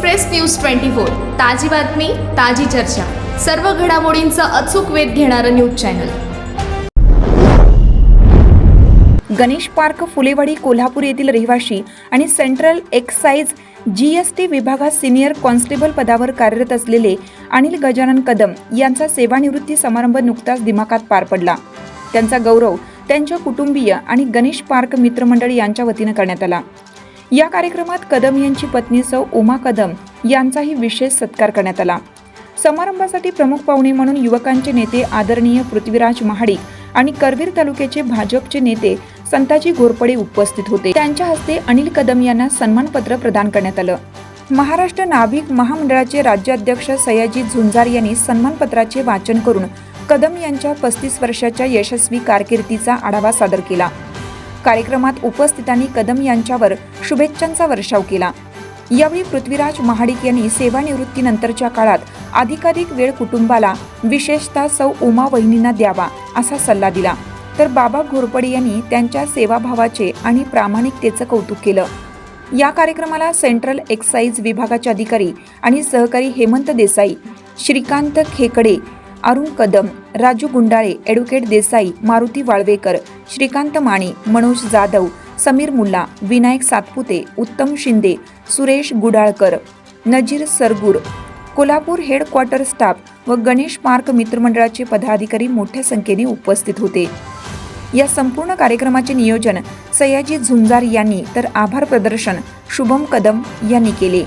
Express news twenty four ताजी बातमी ताजी चर्चा. सर्व घडामोडींचा अचूक वेध घेणारं news channel. Ganesh park Phulewadi Kolhapur येथील रहिवाशी आणि central excise G S T विभागात सिनियर कॉन्स्टेबल पदावर कार्यरत असलेले अनिल गजानन कदम यांचा सेवानिवृत्ती समारंभ नुकताच दिमाखात पार पडला. त्यांचा गौरव त्यांच्या कुटुंबीय आणि गणेश पार्क मित्रमंडळ यांच्या वतीनं करण्यात आला. या कार्यक्रमात कदम यांची पत्नी सौ उमा कदम यांचाही विशेष सत्कार करण्यात आला. समारंभासाठी प्रमुख पाहुणे म्हणून युवकांचे नेते आदरणीय पृथ्वीराज महाडिक आणि करवीर तालुक्याचे भाजपचे नेते संताजी घोरपडे उपस्थित होते. त्यांच्या हस्ते अनिल कदम यांना सन्मानपत्र प्रदान करण्यात आलं. महाराष्ट्र नाभिक महामंडळाचे राज्याध्यक्ष सयाजी झुंजार यांनी सन्मानपत्राचे वाचन करून कदम यांच्या पस्तीस वर्षाच्या यशस्वी कारकिर्दीचा आढावा सादर केला. कार्यक्रमात उपस्थितांनी कदम यांच्यावर शुभेच्छांचा वर्षाव केला. यावेळी पृथ्वीराज महाडिक यांनी सेवानिवृत्तीनंतरच्या काळात अधिकाधिक वेळ कुटुंबाला विशेषतः सौ उमा वहिनींना द्यावा असा सल्ला दिला. तर बाबा घोरपडे यांनी त्यांच्या सेवाभावाचे आणि प्रामाणिकतेचं कौतुक केलं. या कार्यक्रमाला सेंट्रल एक्साईज विभागाचे अधिकारी आणि सहकारी Hemant Desai Shrikant Khekade Arun Kadam Raju Gundale advocate Desai Maruti Walvekar Shrikant Mane Manoj Jadhav Sameer Mulla Vinayak Satpute Uttam Shinde Suresh Gudalkar Nazir Sargur Kolhapur headquarter staff व Ganesh park मित्रमंडळाचे पदाधिकारी मोठ्या संख्येने उपस्थित होते. या संपूर्ण कार्यक्रमाचे नियोजन सयाजी झुंजार यांनी तर आभार प्रदर्शन शुभम कदम यांनी केले.